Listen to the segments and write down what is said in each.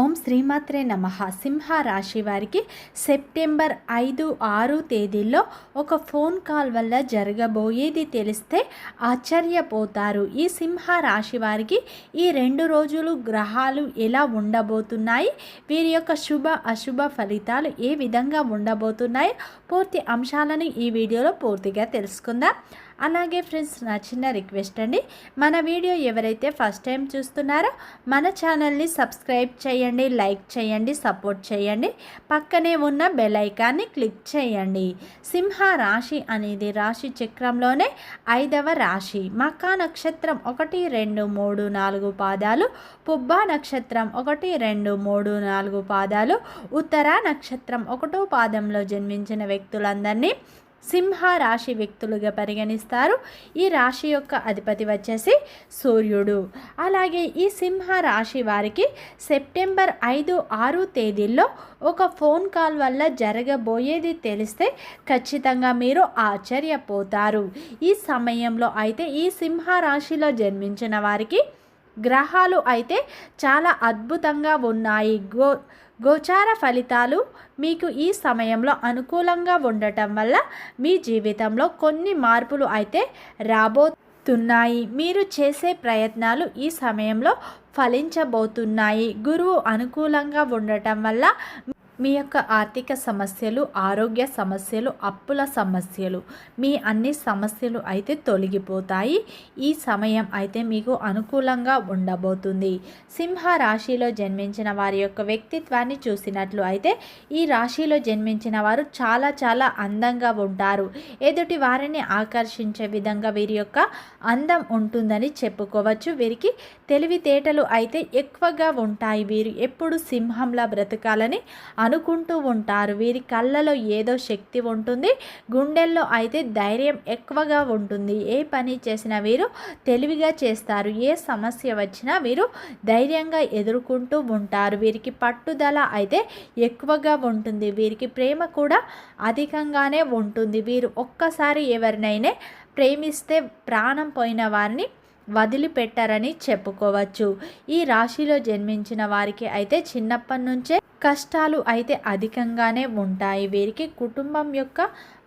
ఓం శ్రీమాత్రే నమ. సింహ రాశి వారికి సెప్టెంబర్ ఐదు ఆరు తేదీల్లో ఒక ఫోన్ కాల్ వల్ల జరగబోయేది తెలిస్తే ఆశ్చర్యపోతారు. ఈ సింహ రాశి వారికి ఈ రెండు రోజులు గ్రహాలు ఎలా ఉండబోతున్నాయి? వీరి యొక్క శుభ అశుభ ఫలితాలు ఏ విధంగా ఉండబోతున్నాయి? పూర్తి అంశాలను ఈ వీడియోలో పూర్తిగా తెలుసుకుందాం. అలాగే ఫ్రెండ్స్ నా చిన్న రిక్వెస్ట్ అండి. మన వీడియో ఎవరైతే ఫస్ట్ టైం చూస్తున్నారో మన ఛానల్ని సబ్స్క్రైబ్ చేయండి లైక్ చేయండి సపోర్ట్ చేయండి. పక్కనే ఉన్న బెల్ ఐకాన్ని క్లిక్ చేయండి. సింహ రాశి అనేది రాశి చక్రంలోనే ఐదవ రాశి. మకా నక్షత్రం ఒకటి రెండు మూడు నాలుగు పాదాలు. పుబ్బా నక్షత్రం ఒకటి రెండు మూడు నాలుగు పాదాలు. ఉత్తర నక్షత్రం ఒకటో పాదంలో జన్మించిన వ్యక్తులందరినీ సింహ రాశి వ్యక్తులుగా పరిగణిస్తారు. ఈ రాశి యొక్క అధిపతి వచ్చేసి సూర్యుడు. అలాగే ఈ సింహ రాశి వారికి సెప్టెంబర్ ఐదు ఆరు తేదీల్లో ఒక ఫోన్ కాల్ వల్ల జరగబోయేది తెలిస్తే ఖచ్చితంగా మీరు ఆశ్చర్యపోతారు. ఈ సమయంలో అయితే ఈ సింహ రాశిలో జన్మించిన వారికి గ్రహాలు అయితే చాలా అద్భుతంగా ఉన్నాయి. గో గోచార ఫలితాలు మీకు ఈ సమయంలో అనుకూలంగా ఉండటం వల్ల మీ జీవితంలో కొన్ని మార్పులు అయితే రాబోతున్నాయి. మీరు చేసే ప్రయత్నాలు ఈ సమయంలో ఫలించబోతున్నాయి. గురువు అనుకూలంగా ఉండటం వల్ల మీ యొక్క ఆర్థిక సమస్యలు ఆరోగ్య సమస్యలు అప్పుల సమస్యలు మీ అన్ని సమస్యలు అయితే తొలగిపోతాయి. ఈ సమయం అయితే మీకు అనుకూలంగా ఉండబోతుంది. సింహ రాశిలో జన్మించిన వారి యొక్క వ్యక్తిత్వాన్ని చూసినట్లు అయితే ఈ రాశిలో జన్మించిన వారు చాలా చాలా అందంగా ఉంటారు. ఎదుటి వారిని ఆకర్షించే విధంగా వీరి యొక్క అందం ఉంటుందని చెప్పుకోవచ్చు. వీరికి తెలివితేటలు అయితే ఎక్కువగా ఉంటాయి. వీరు ఎప్పుడు సింహంలా బ్రతకాలని అనుకుంటూ ఉంటారు. వీరి కళ్ళలో ఏదో శక్తి ఉంటుంది. గుండెల్లో అయితే ధైర్యం ఎక్కువగా ఉంటుంది. ఏ పని చేసినా వీరు తెలివిగా చేస్తారు. ఏ సమస్య వచ్చినా వీరు ధైర్యంగా ఎదుర్కొంటూ ఉంటారు. వీరికి పట్టుదల అయితే ఎక్కువగా ఉంటుంది. వీరికి ప్రేమ కూడా అధికంగానే ఉంటుంది. వీరు ఒక్కసారి ఎవరినైనా ప్రేమిస్తే ప్రాణం పోయిన వారిని వదిలిపెట్టారని చెప్పుకోవచ్చు. ఈ రాశిలో జన్మించిన వారికి అయితే చిన్నప్పటి నుంచే కష్టాలు అయితే అధికంగానే ఉంటాయి. వీరికి కుటుంబం యొక్క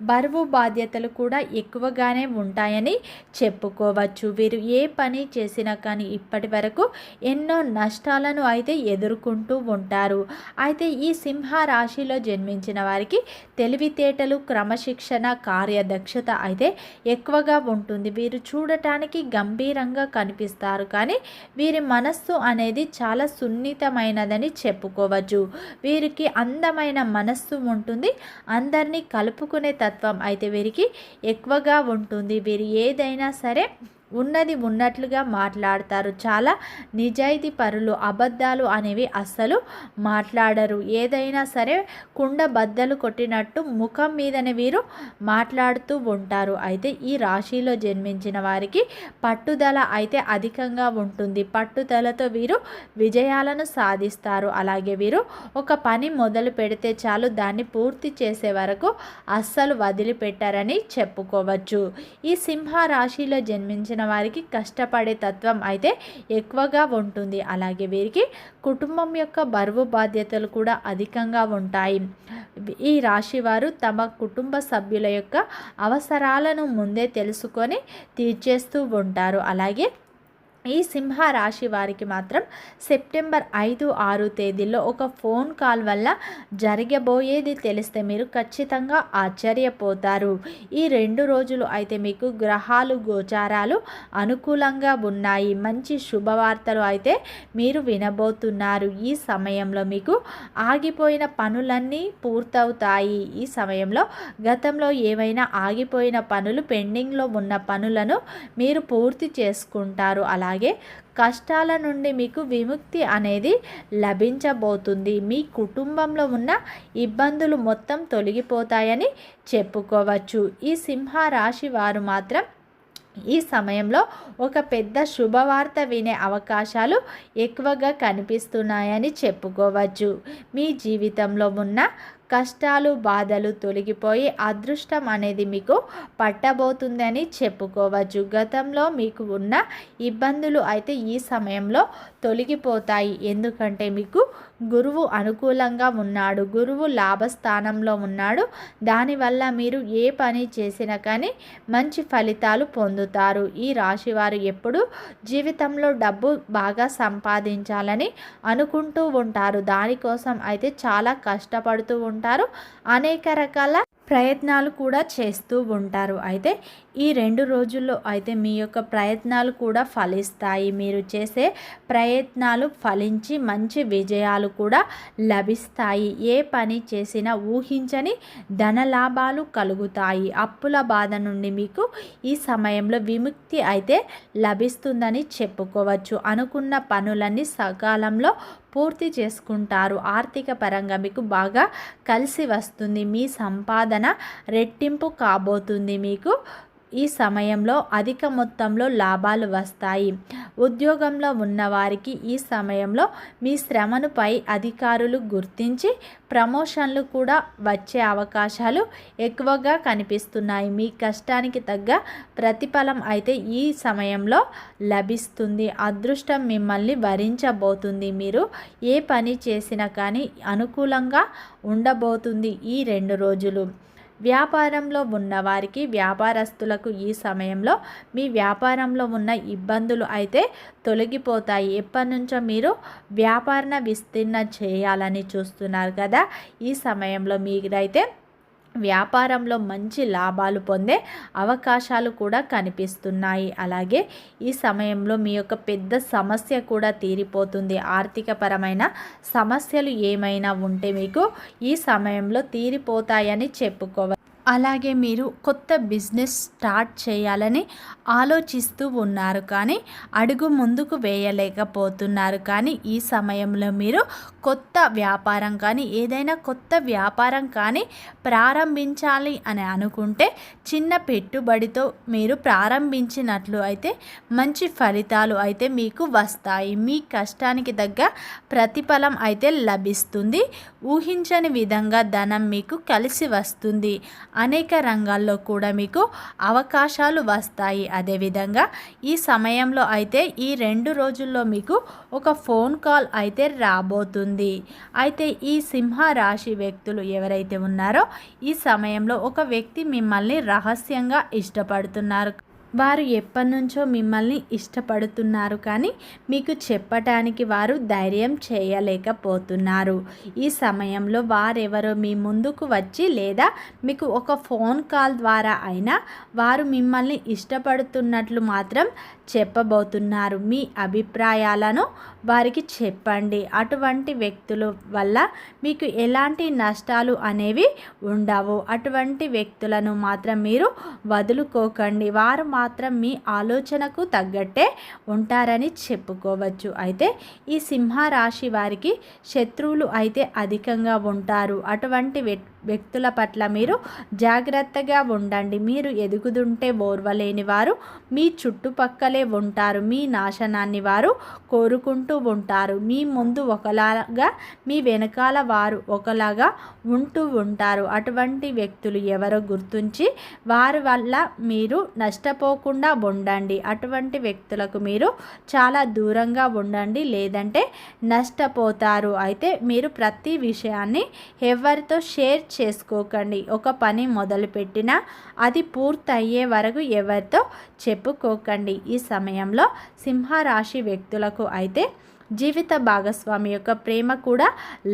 బరువు బాధ్యతలు కూడా ఎక్కువగానే ఉంటాయని చెప్పుకోవచ్చు. వీరు ఏ పని చేసినా కానీ ఇప్పటి వరకు ఎన్నో నష్టాలను అయితే ఎదుర్కొంటూ ఉంటారు. అయితే ఈ సింహ రాశిలో జన్మించిన వారికి తెలివితేటలు క్రమశిక్షణ కార్యదక్షత అయితే ఎక్కువగా ఉంటుంది. వీరు చూడటానికి గంభీరంగా కనిపిస్తారు కానీ వీరి మనస్సు అనేది చాలా సున్నితమైనదని చెప్పుకోవచ్చు. వీరికి అందమైన మనస్సు ఉంటుంది. అందరినీ కలుపుకునే తత్వం అయితే వీరికి ఎక్కువగా ఉంటుంది. వీరు ఏదైనా సరే ఉన్నది ఉన్నట్లుగా మాట్లాడతారు. చాలా నిజాయితీ పరులు అబద్ధాలు అనేవి అస్సలు మాట్లాడరు. ఏదైనా సరే కుండ బద్దలు కొట్టినట్టు ముఖం మీదనే వీరు మాట్లాడుతూ ఉంటారు. అయితే ఈ రాశిలో జన్మించిన వారికి పట్టుదల అయితే అధికంగా ఉంటుంది. పట్టుదలతో వీరు విజయాలను సాధిస్తారు. అలాగే వీరు ఒక పని మొదలు పెడితే చాలు దాన్ని పూర్తి చేసే వరకు అస్సలు వదిలిపెట్టారని చెప్పుకోవచ్చు. ఈ సింహ రాశిలో జన్మించిన చేస్తున్న వారికి కష్టపడే తత్వం అయితే ఎక్కువగా ఉంటుంది. అలాగే వీరికి కుటుంబం యొక్క బరువు బాధ్యతలు కూడా అధికంగా ఉంటాయి. ఈ రాశి వారు తమ కుటుంబ సభ్యుల యొక్క అవసరాలను ముందే తెలుసుకొని తీర్చేస్తూ ఉంటారు. అలాగే ఈ సింహ రాశి వారికి మాత్రం సెప్టెంబర్ ఐదు ఆరు తేదీల్లో ఒక ఫోన్ కాల్ వల్ల జరగబోయేది తెలిస్తే మీరు ఖచ్చితంగా ఆశ్చర్యపోతారు. ఈ రెండు రోజులు అయితే మీకు గ్రహాలు గోచారాలు అనుకూలంగా ఉన్నాయి. మంచి శుభవార్తలు అయితే మీరు వినబోతున్నారు. ఈ సమయంలో మీకు ఆగిపోయిన పనులన్నీ పూర్తవుతాయి. ఈ సమయంలో గతంలో ఏవైనా ఆగిపోయిన పనులు పెండింగ్లో ఉన్న పనులను మీరు పూర్తి చేసుకుంటారు. అలా అలాగే కష్టాల నుండి మీకు విముక్తి అనేది లభించబోతుంది. మీ కుటుంబంలో ఉన్న ఇబ్బందులు మొత్తం తొలగిపోతాయని చెప్పుకోవచ్చు. ఈ సింహ రాశి వారు మాత్రం ఈ సమయంలో ఒక పెద్ద శుభవార్త వినే అవకాశాలు ఎక్కువగా కనిపిస్తున్నాయని చెప్పుకోవచ్చు. మీ జీవితంలో ఉన్న కష్టాలు బాధలు తొలగిపోయి అదృష్టం అనేది మీకు పట్టబోతుందని చెప్పుకోవచ్చు. గతంలో మీకు ఉన్న ఇబ్బందులు అయితే ఈ సమయంలో తొలగిపోతాయి. ఎందుకంటే మీకు గురువు అనుకూలంగా ఉన్నాడు. గురువు లాభస్థానంలో ఉన్నాడు. దానివల్ల మీరు ఏ పని చేసినా కానీ మంచి ఫలితాలు పొందుతారు. ఈ రాశివారు ఎప్పుడు జీవితంలో డబ్బు బాగా సంపాదించాలని అనుకుంటూ ఉంటారు. దానికోసం అయితే చాలా కష్టపడుతూ ఉంటారు అనేక రకాల ప్రయత్నాలు కూడా చేస్తూ ఉంటారు. అయితే ఈ రెండు రోజుల్లో అయితే మీ యొక్క ప్రయత్నాలు కూడా ఫలిస్తాయి. మీరు చేసే ప్రయత్నాలు ఫలించి మంచి విజయాలు కూడా లభిస్తాయి. ఏ పని చేసినా ఊహించని ధన లాభాలు కలుగుతాయి. అప్పుల బాధ నుండి మీకు ఈ సమయంలో విముక్తి అయితే లభిస్తుందని చెప్పుకోవచ్చు. అనుకున్న పనులన్నీ సకాలంలో పూర్తి చేసుకుంటారు. ఆర్థిక పరంగా మీకు బాగా కలిసి వస్తుంది. మీ సంపాదన రెట్టింపు కాబోతుంది. మీకు ఈ సమయంలో అధిక మొత్తంలో లాభాలు వస్తాయి. ఉద్యోగంలో ఉన్నవారికి ఈ సమయంలో మీ శ్రమను పై అధికారులు గుర్తించి ప్రమోషన్లు కూడా వచ్చే అవకాశాలు ఎక్కువగా కనిపిస్తున్నాయి. మీ కష్టానికి తగ్గ ప్రతిఫలం అయితే ఈ సమయంలో లభిస్తుంది. అదృష్టం మిమ్మల్ని వరించబోతుంది. మీరు ఏ పని చేసినా కానీ అనుకూలంగా ఉండబోతుంది ఈ రెండు రోజులు. వ్యాపారంలో ఉన్నవారికి వ్యాపారస్తులకు ఈ సమయంలో మీ వ్యాపారంలో ఉన్న ఇబ్బందులు అయితే తొలగిపోతాయి. ఎప్పటి నుంచో మీరు వ్యాపారణ విస్తీర్ణ చేయాలని చూస్తున్నారు కదా. ఈ సమయంలో మీరైతే వ్యాపారంలో మంచి లాభాలు పొందే అవకాశాలు కూడా కనిపిస్తున్నాయి. అలాగే ఈ సమయంలో మీ యొక్క పెద్ద సమస్య కూడా తీరిపోతుంది. ఆర్థికపరమైన సమస్యలు ఏమైనా ఉంటే మీకు ఈ సమయంలో తీరిపోతాయని చెప్పుకోవాలి అలాగే మీరు కొత్త బిజినెస్ స్టార్ట్ చేయాలని ఆలోచిస్తూ ఉన్నారు కానీ అడుగు ముందుకు వేయలేకపోతున్నారు కానీ ఈ సమయంలో మీరు కొత్త వ్యాపారం కానీ ఏదైనా కొత్త వ్యాపారం కానీ ప్రారంభించాలి అని అనుకుంటే చిన్న పెట్టుబడితో మీరు ప్రారంభించినట్లు అయితే మంచి ఫలితాలు అయితే మీకు వస్తాయి. మీ కష్టానికి తగ్గ ప్రతిఫలం అయితే లభిస్తుంది. ఊహించని విధంగా ధనం మీకు కలిసి వస్తుంది. అనేక రంగాల్లో కూడా మీకు అవకాశాలు వస్తాయి. అదేవిధంగా ఈ సమయంలో అయితే ఈ రెండు రోజుల్లో మీకు ఒక ఫోన్ కాల్ అయితే రాబోతుంది. అయితే ఈ సింహ రాశి వ్యక్తులు ఎవరైతే ఉన్నారో ఈ సమయంలో ఒక వ్యక్తి మిమ్మల్ని రహస్యంగా ఇష్టపడుతున్నారు. వారు ఎప్పటినుంచో మిమ్మల్ని ఇష్టపడుతున్నారు కానీ మీకు చెప్పటానికి వారు ధైర్యం చేయలేకపోతున్నారు. ఈ సమయంలో వారెవరో మీ ముందుకు వచ్చి లేదా మీకు ఒక ఫోన్ కాల్ ద్వారా అయినా వారు మిమ్మల్ని ఇష్టపడుతున్నట్లు మాత్రం చెప్పబోతున్నారు. మీ అభిప్రాయాలను వారికి చెప్పండి. అటువంటి వ్యక్తుల వల్ల మీకు ఎలాంటి నష్టాలు అనేవి ఉండవు. అటువంటి వ్యక్తులను మాత్రం మీరు వదులుకోకండి. వారు మాత్రం మీ ఆలోచనకు తగ్గట్టే ఉంటారని చెప్పుకోవచ్చు. అయితే ఈ సింహరాశి వారికి శత్రువులు అయితే అధికంగా ఉంటారు. అటువంటి వ్యక్తుల పట్ల మీరు జాగ్రత్తగా ఉండండి. మీరు ఎదుగుతుంటే ఓర్వలేని వారు మీ చుట్టుపక్కలే ఉంటారు. మీ నాశనాన్ని వారు కోరుకుంటూ ఉంటారు. మీ ముందు ఒకలాగా మీ వెనకాల వారు ఒకలాగా ఉంటూ ఉంటారు. అటువంటి వ్యక్తులు ఎవరో గుర్తుంచి వారి వల్ల మీరు నష్టపోకుండా ఉండండి. అటువంటి వ్యక్తులకు మీరు చాలా దూరంగా ఉండండి. లేదంటే నష్టపోతారు. అయితే మీరు ప్రతి విషయాన్ని ఎవరితో షేర్ చేసుకోకండి. ఒక పని మొదలుపెట్టినా అది పూర్తయ్యే వరకు ఎవరితో చెప్పుకోకండి. ఈ సమయంలో సింహరాశి వ్యక్తులకు అయితే జీవిత భాగస్వామి యొక్క ప్రేమ కూడా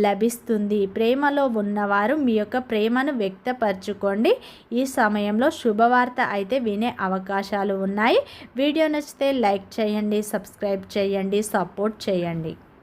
లభిస్తుంది. ప్రేమలో ఉన్నవారు మీ యొక్క ప్రేమను వ్యక్తపరచుకోండి. ఈ సమయంలో శుభవార్త అయితే వినే అవకాశాలు ఉన్నాయి. వీడియో నచ్చితే లైక్ చేయండి సబ్స్క్రైబ్ చేయండి సపోర్ట్ చేయండి.